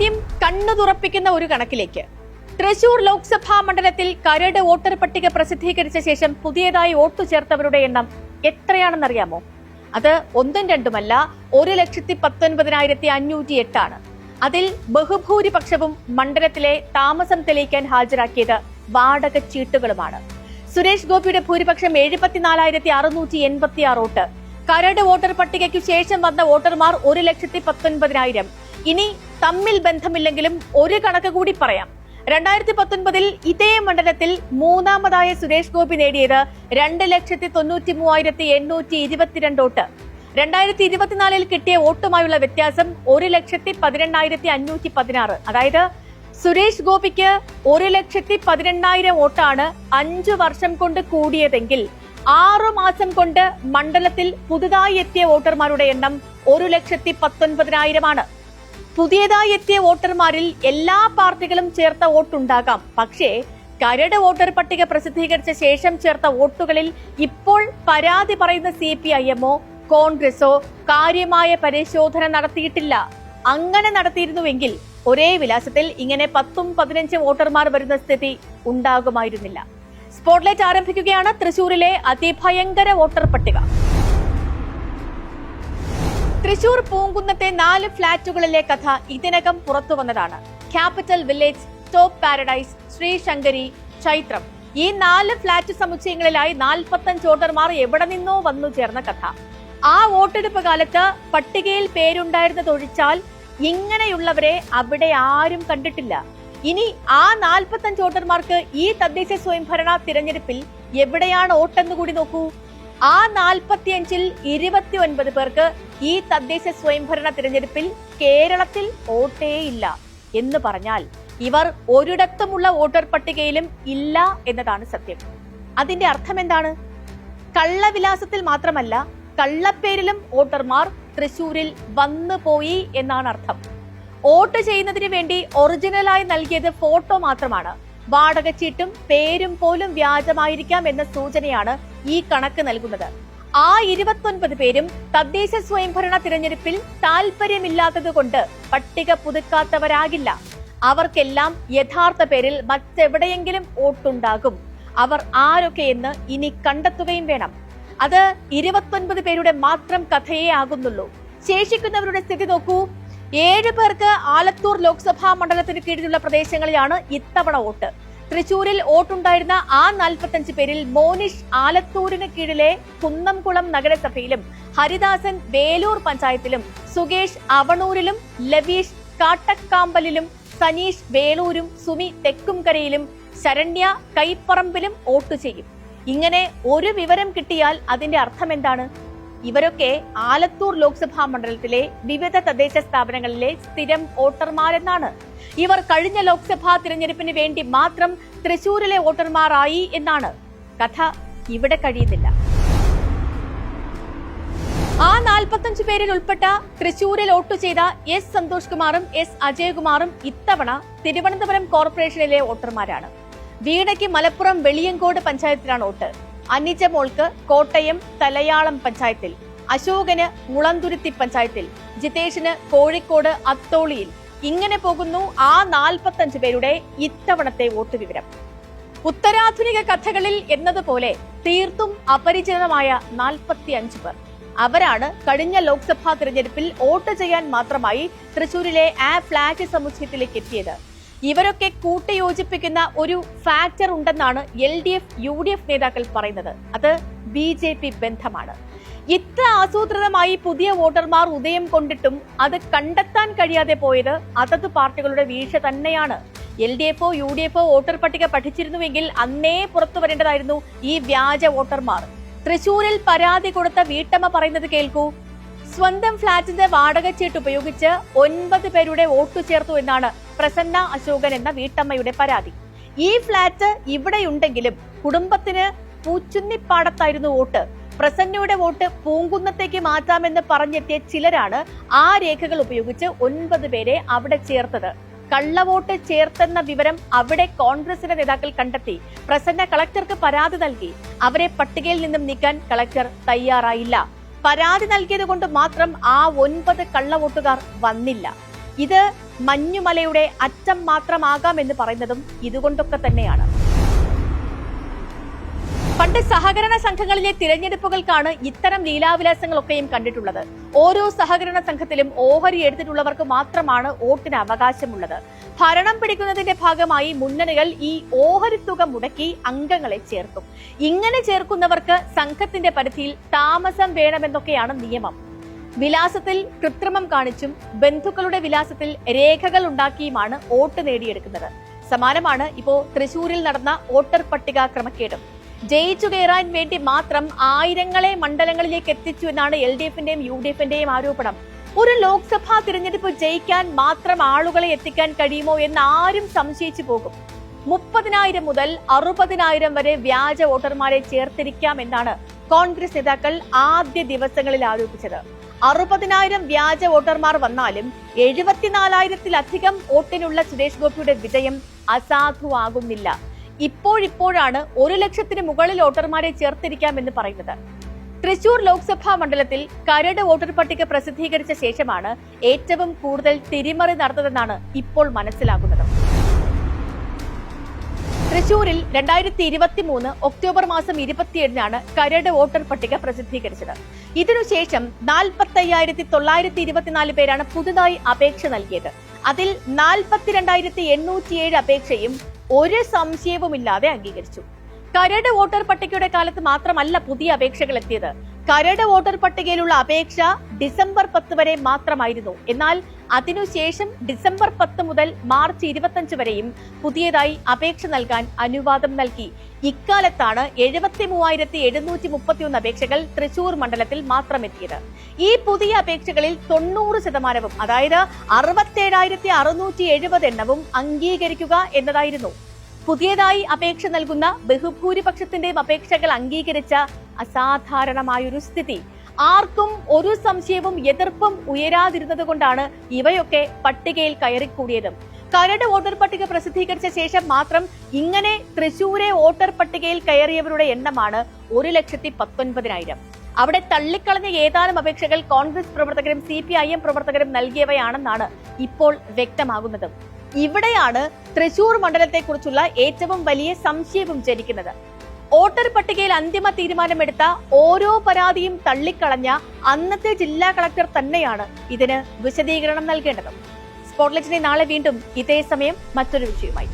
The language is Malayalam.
ആദ്യം കണ്ണു തുറപ്പിക്കുന്ന ഒരു കണക്കിലേക്ക്. തൃശൂർ ലോക്സഭാ മണ്ഡലത്തിൽ കരട് വോട്ടർ പട്ടിക പ്രസിദ്ധീകരിച്ച ശേഷം പുതിയതായി വോട്ടു ചേർത്തവരുടെ എണ്ണം എത്രയാണെന്നറിയാമോ? അത് ഒന്നും രണ്ടുമല്ല ഒരു ലക്ഷത്തി പത്തൊൻപതിനായിരത്തി അഞ്ഞൂറ്റി എട്ടാണ് അതിൽ ബഹുഭൂരിപക്ഷവും മണ്ഡലത്തിലെ താമസം തെളിയിക്കാൻ ഹാജരാക്കിയത് വാടക ചീട്ടുകളുമാണ്. സുരേഷ് ഗോപിയുടെ ഭൂരിപക്ഷം എഴുപത്തിനാലായിരത്തി അറുന്നൂറ്റി എൺപത്തി ആറ് വോട്ട്. കരട് വോട്ടർ പട്ടികയ്ക്കു ശേഷം വന്ന വോട്ടർമാർ ഒരു ലക്ഷത്തി പത്തൊൻപതിനായിരം. ഇനി തമ്മിൽ ബന്ധമില്ലെങ്കിലും ഒരു കണക്ക് കൂടി പറയാം. രണ്ടായിരത്തി പത്തൊൻപതിൽ ഇതേ മണ്ഡലത്തിൽ മൂന്നാമതായ സുരേഷ് ഗോപി നേടിയത് രണ്ട് ലക്ഷത്തി തൊണ്ണൂറ്റി മൂവായിരത്തി എണ്ണൂറ്റി ഇരുപത്തിരണ്ട് വോട്ട്. രണ്ടായിരത്തി ഇരുപത്തിനാലിൽ കിട്ടിയ വോട്ടുമായുള്ള വ്യത്യാസം ഒരു ലക്ഷത്തി പതിനെണ്ണായിരത്തി അഞ്ഞൂറ്റി പതിനാറ്. അതായത് സുരേഷ് ഗോപിക്ക് ഒരു ലക്ഷത്തി പതിനെണ്ണായിരം വോട്ടാണ് അഞ്ചു വർഷം കൊണ്ട് കൂടിയതെങ്കിൽ ആറു മാസം കൊണ്ട് മണ്ഡലത്തിൽ പുതുതായി എത്തിയ വോട്ടർമാരുടെ എണ്ണം ഒരു ലക്ഷത്തി പത്തൊൻപതിനായിരമാണ്. പുതിയതായി എത്തിയ വോട്ടർമാരിൽ എല്ലാ പാർട്ടികളും ചേർത്ത വോട്ടുണ്ടാകാം. പക്ഷേ കരട് വോട്ടർ പട്ടിക പ്രസിദ്ധീകരിച്ച ശേഷം ചേർത്ത വോട്ടുകളിൽ ഇപ്പോൾ പരാതി പറയുന്ന സി പി ഐ എമ്മോ കോൺഗ്രസോ കാര്യമായ പരിശോധന നടത്തിയിട്ടില്ല. അങ്ങനെ നടത്തിയിരുന്നുവെങ്കിൽ ഒരേ വിലാസത്തിൽ ഇങ്ങനെ പത്തും പതിനഞ്ച് വോട്ടർമാർ വരുന്ന സ്ഥിതി ഉണ്ടാകുമായിരുന്നില്ല. സ്പോട്ട്ലൈറ്റ് ആരംഭിക്കുകയാണ് തൃശൂരിലെ അതിഭയങ്കര വോട്ടർ പട്ടിക. തൃശൂർ പൂങ്കുന്നത്തെ നാല് ഫ്ളാറ്റുകളിലെ കഥ ഇതിനകം പുറത്തു വന്നതാണ്. Capital village top paradise Sreesankari Chaithram. ഈ നാല് ഫ്ളാറ്റ് സമുച്ചയങ്ങളിലായി നാൽപ്പത്തഞ്ച് ഓട്ടർമാർ എവിടെ നിന്നോ വന്നു ചേർന്ന കഥ. ആ വോട്ടെടുപ്പ് കാലത്ത് പട്ടികയിൽ പേരുണ്ടായിരുന്നതൊഴിച്ചാൽ ഇങ്ങനെയുള്ളവരെ അവിടെ ആരും കണ്ടിട്ടില്ല. ഇനി ആ നാൽപ്പത്തഞ്ച് ഓട്ടർമാർക്ക് ഈ തദ്ദേശ സ്വയംഭരണ തിരഞ്ഞെടുപ്പിൽ എവിടെയാണ് ഓട്ടെന്ന് കൂടി നോക്കൂ. ആ നാൽപ്പത്തിയഞ്ചിൽ ഇരുപത്തി ഒൻപത് പേർക്ക് ഈ തദ്ദേശ സ്വയംഭരണ തിരഞ്ഞെടുപ്പിൽ കേരളത്തിൽ വോട്ടേയില്ല എന്ന് പറഞ്ഞാൽ ഇവർ ഒരിടത്തുമുള്ള വോട്ടർ പട്ടികയിലും ഇല്ല എന്നതാണ് സത്യം. അതിന്റെ അർത്ഥം എന്താണ്? കള്ളവിലാസത്തിൽ മാത്രമല്ല കള്ളപ്പേരിലും വോട്ടർമാർ തൃശൂരിൽ വന്നു പോയി എന്നാണ് അർത്ഥം. വോട്ട് ചെയ്യുന്നതിന് വേണ്ടി ഒറിജിനലായി നൽകിയത് ഫോട്ടോ മാത്രമാണ്. വാടക ചീട്ടും പേരും പോലും വ്യാജമായിരിക്കാം എന്ന സൂചനയാണ് ഈ കണക്ക് നൽകുന്നത്. ആ ഇരുപത്തൊൻപത് പേരും തദ്ദേശ സ്വയംഭരണ തിരഞ്ഞെടുപ്പിൽ താൽപര്യമില്ലാത്തത് കൊണ്ട് പട്ടിക പുതുക്കാത്തവരാകില്ല. അവർക്കെല്ലാം യഥാർത്ഥ പേരിൽ മറ്റെവിടെയെങ്കിലും വോട്ടുണ്ടാകും. അവർ ആരൊക്കെയെന്ന് ഇനി കണ്ടെത്തുകയും വേണം. അത് ഇരുപത്തൊൻപത് പേരുടെ മാത്രം കഥയേ ആകുന്നുള്ളൂ. ശേഷിക്കുന്നവരുടെ സ്ഥിതി നോക്കൂ. ഏഴ് പേർക്ക് ആലത്തൂർ ലോക്സഭാ മണ്ഡലത്തിന് കീഴിലുള്ള പ്രദേശങ്ങളിലാണ് ഇത്തവണ വോട്ട്. തൃശൂരിൽ വോട്ടുണ്ടായിരുന്ന ആ നാൽപ്പത്തഞ്ച് പേരിൽ മോനിഷ് ആലത്തൂരിന് കീഴിലെ കുന്നംകുളം നഗരസഭയിലും ഹരിദാസൻ വേലൂർ പഞ്ചായത്തിലും സുകേഷ് അവണൂരിലും ലവീഷ് കാട്ടക്കാമ്പലിലും സനീഷ് വേലൂരും സുമി തെക്കുംകരയിലും ശരണ്യ കൈപ്പറമ്പിലും വോട്ട് ചെയ്യും. ഇങ്ങനെ ഒരു വിവരം കിട്ടിയാൽ അതിന്റെ അർത്ഥം എന്താണ് ഇവരൊക്കെ ആലത്തൂർ ലോക്സഭാ മണ്ഡലത്തിലെ വിവിധ തദ്ദേശ സ്ഥാപനങ്ങളിലെ സ്ഥിരം വോട്ടർമാരെന്നാണ്. ഇവർ കഴിഞ്ഞ ലോക്സഭാ തിരഞ്ഞെടുപ്പിന് വേണ്ടി മാത്രം തൃശൂരിലെ വോട്ടർമാരായി എന്നാണ്. കഥ ഇവിടെ കഴിയുന്നില്ല. ആ നാൽപ്പത്തഞ്ചു പേരിൽ ഉൾപ്പെട്ട തൃശൂരിൽ വോട്ട് ചെയ്ത എസ് സന്തോഷ് കുമാറും എസ് അജയകുമാറും ഇത്തവണ തിരുവനന്തപുരം കോർപ്പറേഷനിലെ വോട്ടർമാരാണ്. വീണയ്ക്ക് മലപ്പുറം വെളിയങ്കോട് പഞ്ചായത്തിലാണ് വോട്ട്. അനിജ മോൾക്ക് കോട്ടയം തലയാളം പഞ്ചായത്തിൽ അശോകന് മുളന്തുരുത്തി പഞ്ചായത്തിൽ ജിതേഷിന് കോഴിക്കോട് അത്തോളിയിൽ ഇങ്ങനെ പോകുന്നു ആ നാൽപ്പത്തഞ്ച് പേരുടെ ഇത്തവണത്തെ വോട്ട് വിവരം. ഉത്തരാധുനിക കഥകളിൽ എന്നതുപോലെ തീർത്തും അപരിചിതമായ നാൽപ്പത്തി അഞ്ച് പേർ. അവരാണ് കഴിഞ്ഞ ലോക്സഭാ തിരഞ്ഞെടുപ്പിൽ വോട്ട് ചെയ്യാൻ മാത്രമായി തൃശൂരിലെ ആ ഫ്ളാറ്റ് സമുച്ചയത്തിലേക്ക് എത്തിയത്. ഇവരൊക്കെ കൂട്ടിയോജിപ്പിക്കുന്ന ഒരു ഫാക്ടർ ഉണ്ടെന്നാണ് L D F U D F നേതാക്കൾ പറയുന്നത്. അത് ബി ജെ പി ബന്ധമാണ്. ഇത്ര ആസൂത്രിതമായി പുതിയ വോട്ടർമാർ ഉദയം കൊണ്ടിട്ടും അത് കണ്ടെത്താൻ കഴിയാതെ പോയത് അതത് പാർട്ടികളുടെ വീഴ്ച തന്നെയാണ്. എൽ ഡി എഫോ യു ഡി എഫോ വോട്ടർ പട്ടിക പഠിച്ചിരുന്നുവെങ്കിൽ അന്നേ പുറത്തു വരേണ്ടതായിരുന്നു ഈ വ്യാജ വോട്ടർമാർ. തൃശൂരിൽ പരാതി കൊടുത്ത വീട്ടമ്മ പറയുന്നത് കേൾക്കൂ. സ്വന്തം ഫ്ളാറ്റിന്റെ വാടക ചീട്ട് ഉപയോഗിച്ച് ഒൻപത് പേരുടെ വോട്ട് ചേർത്തു എന്നാണ് പ്രസന്ന അശോകൻ എന്ന വീട്ടമ്മയുടെ പരാതി. ഈ ഫ്ളാറ്റ് ഇവിടെയുണ്ടെങ്കിലും കുടുംബത്തിന് പൂച്ചുന്നിപ്പാടത്തായിരുന്നു വോട്ട്. പ്രസന്നയുടെ വോട്ട് പൂങ്കുന്നത്തേക്ക് മാറ്റാമെന്ന് പറഞ്ഞെത്തിയ ചിലരാണ് ആ രേഖകൾ ഉപയോഗിച്ച് ഒൻപത് പേരെ അവിടെ ചേർത്തത്. കള്ളവോട്ട് ചേർത്തെന്ന വിവരം അവിടെ കോൺഗ്രസിന്റെ നേതാക്കൾ കണ്ടെത്തി. പ്രസന്ന കളക്ടർക്ക് പരാതി നൽകി. അവരെ പട്ടികയിൽ നിന്നും നീക്കാൻ കളക്ടർ തയ്യാറായില്ല. പരാതി നൽകിയത് കൊണ്ട് മാത്രം ആ ഒൻപത് കള്ളവോട്ടുകാർ വന്നില്ല. ഇത് മഞ്ഞുമലയുടെ അറ്റം മാത്രമാകാം എന്ന് പറയുന്നതും ഇതുകൊണ്ടൊക്കെ തന്നെയാണ്. പണ്ട് സഹകരണ സംഘങ്ങളിലെ തിരഞ്ഞെടുപ്പുകൾക്കാണ് ഇത്തരം ലീലാവിലാസങ്ങളൊക്കെയും കണ്ടിട്ടുള്ളത്. ഓരോ സഹകരണ സംഘത്തിലും ഓഹരി എടുത്തിട്ടുള്ളവർക്ക് മാത്രമാണ് വോട്ടിന് അവകാശമുള്ളത്. ഭരണം പിടിക്കുന്നതിന്റെ ഭാഗമായി മുന്നണികൾ ഈ ഓഹരി തുക മുടക്കി അംഗങ്ങളെ ചേർക്കും. ഇങ്ങനെ ചേർക്കുന്നവർക്ക് സംഘത്തിന്റെ പരിധിയിൽ താമസം വേണമെന്നൊക്കെയാണ് നിയമം. വിലാസത്തിൽ കൃത്രിമം കാണിച്ചും ബന്ധുക്കളുടെ വിലാസത്തിൽ രേഖകൾ ഉണ്ടാക്കിയുമാണ് വോട്ട് നേടിയെടുക്കുന്നത്. സമാനമാണ് ഇപ്പോ തൃശൂരിൽ നടന്ന വോട്ടർ പട്ടിക ക്രമക്കേടും. ജയിച്ചു കയറാൻ വേണ്ടി മാത്രം ആയിരങ്ങളെ മണ്ഡലങ്ങളിലേക്ക് എത്തിച്ചു എന്നാണ് എൽ ഡി എഫിന്റെയും യു ഡി എഫിന്റെയും ആരോപണം. ഒരു ലോക്സഭാ തിരഞ്ഞെടുപ്പ് ജയിക്കാൻ മാത്രം ആളുകളെ എത്തിക്കാൻ കഴിയുമോ എന്ന് ആരും സംശയിച്ചു പോകും. മുപ്പതിനായിരം മുതൽ അറുപതിനായിരം വരെ വ്യാജ വോട്ടർമാരെ ചേർത്തിരിക്കാം എന്നാണ് കോൺഗ്രസ് നേതാക്കൾ ആദ്യ ദിവസങ്ങളിൽ ആരോപിച്ചത്. അറുപതിനായിരം വ്യാജ വോട്ടർമാർ വന്നാലും എഴുപത്തിനാലായിരത്തിലധികം വോട്ടിനുള്ള സുരേഷ് ഗോപിയുടെ വിജയം അസാധുവാകുന്നില്ല. ഇപ്പോഴിപ്പോഴാണ് ഒരു ലക്ഷത്തിന് മുകളിൽ വോട്ടർമാരെ ചേർത്തിരിക്കാമെന്ന് പറയുന്നത്. തൃശൂർ ലോക്സഭാ മണ്ഡലത്തിൽ കരട് വോട്ടർ പട്ടിക പ്രസിദ്ധീകരിച്ച ശേഷമാണ് ഏറ്റവും കൂടുതൽ തിരിമറി നടന്നതെന്നാണ് ഇപ്പോൾ മനസ്സിലാകുന്നത്. തൃശൂരിൽ രണ്ടായിരത്തി ഇരുപത്തി മൂന്ന് ഒക്ടോബർ മാസം ഇരുപത്തിയേഴിനാണ് കരട് വോട്ടർ പട്ടിക പ്രസിദ്ധീകരിച്ചത്. ഇതിനുശേഷം നാൽപ്പത്തയ്യായിരത്തി തൊള്ളായിരത്തി ഇരുപത്തിനാല് പേരാണ് പുതുതായി അപേക്ഷ നൽകിയത്. അതിൽ നാൽപ്പത്തിരണ്ടായിരത്തി എണ്ണൂറ്റിയേഴ് അപേക്ഷയും ഒരു സംശയവുമില്ലാതെ അംഗീകരിച്ചു. കരട് വോട്ടർ പട്ടികയുടെ കാലത്ത് മാത്രമല്ല പുതിയ അപേക്ഷകൾ എത്തിയത്. കരട് വോട്ടർ പട്ടികയിലുള്ള അപേക്ഷ ഡിസംബർ പത്ത് വരെ മാത്രമായിരുന്നു. എന്നാൽ അതിനുശേഷം ഡിസംബർ പത്ത് മുതൽ മാർച്ച് ഇരുപത്തഞ്ച് വരെയും പുതിയതായി അപേക്ഷ നൽകാൻ അനുവാദം നൽകി. ഇക്കാലത്താണ് എഴുപത്തി മൂവായിരത്തി എഴുന്നൂറ്റി മുപ്പത്തിയൊന്ന് അപേക്ഷകൾ തൃശൂർ മണ്ഡലത്തിൽ മാത്രം എത്തിയത് ഈ പുതിയ അപേക്ഷകളിൽ തൊണ്ണൂറ് ശതമാനവും അതായത് അറുപത്തേഴായിരത്തി അറുന്നൂറ്റി എഴുപത് എണ്ണവും അംഗീകരിക്കുക എന്നതായിരുന്നു. പുതിയതായി അപേക്ഷ നൽകുന്ന ബഹുഭൂരിപക്ഷത്തിന്റെയും അപേക്ഷകൾ അംഗീകരിച്ച അസാധാരണമായൊരു സ്ഥിതി. ആർക്കും ഒരു സംശയവും എതിർപ്പും ഉയരാതിരുന്നത് കൊണ്ടാണ് ഇവയൊക്കെ പട്ടികയിൽ കയറിക്കൂടിയതും. കരട് വോട്ടർ പട്ടിക പ്രസിദ്ധീകരിച്ച ശേഷം മാത്രം ഇങ്ങനെ തൃശൂരെ വോട്ടർ പട്ടികയിൽ കയറിയവരുടെ എണ്ണമാണ് ഒരു ലക്ഷത്തി പത്തൊൻപതിനായിരം. അവിടെ തള്ളിക്കളഞ്ഞ ഏതാനും അപേക്ഷകൾ കോൺഗ്രസ് പ്രവർത്തകരും സി പി ഐ എം പ്രവർത്തകരും നൽകിയവയാണെന്നാണ് ഇപ്പോൾ വ്യക്തമാകുന്നത്. ഇവിടെയാണ് തൃശൂർ മണ്ഡലത്തെക്കുറിച്ചുള്ള ഏറ്റവും വലിയ സംശയവും ജനിക്കുന്നത്. വോട്ടർ പട്ടികയിൽ അന്തിമ തീരുമാനമെടുത്ത ഓരോ പരാതിയും തള്ളിക്കളഞ്ഞ അന്നത്തെ ജില്ലാ കളക്ടർ തന്നെയാണ് ഇതിന് വിശദീകരണം നൽകേണ്ടത്. സ്പോട്ട്ലൈറ്റിനെ നാളെ വീണ്ടും ഇതേ സമയം മറ്റൊരു വിഷയമായി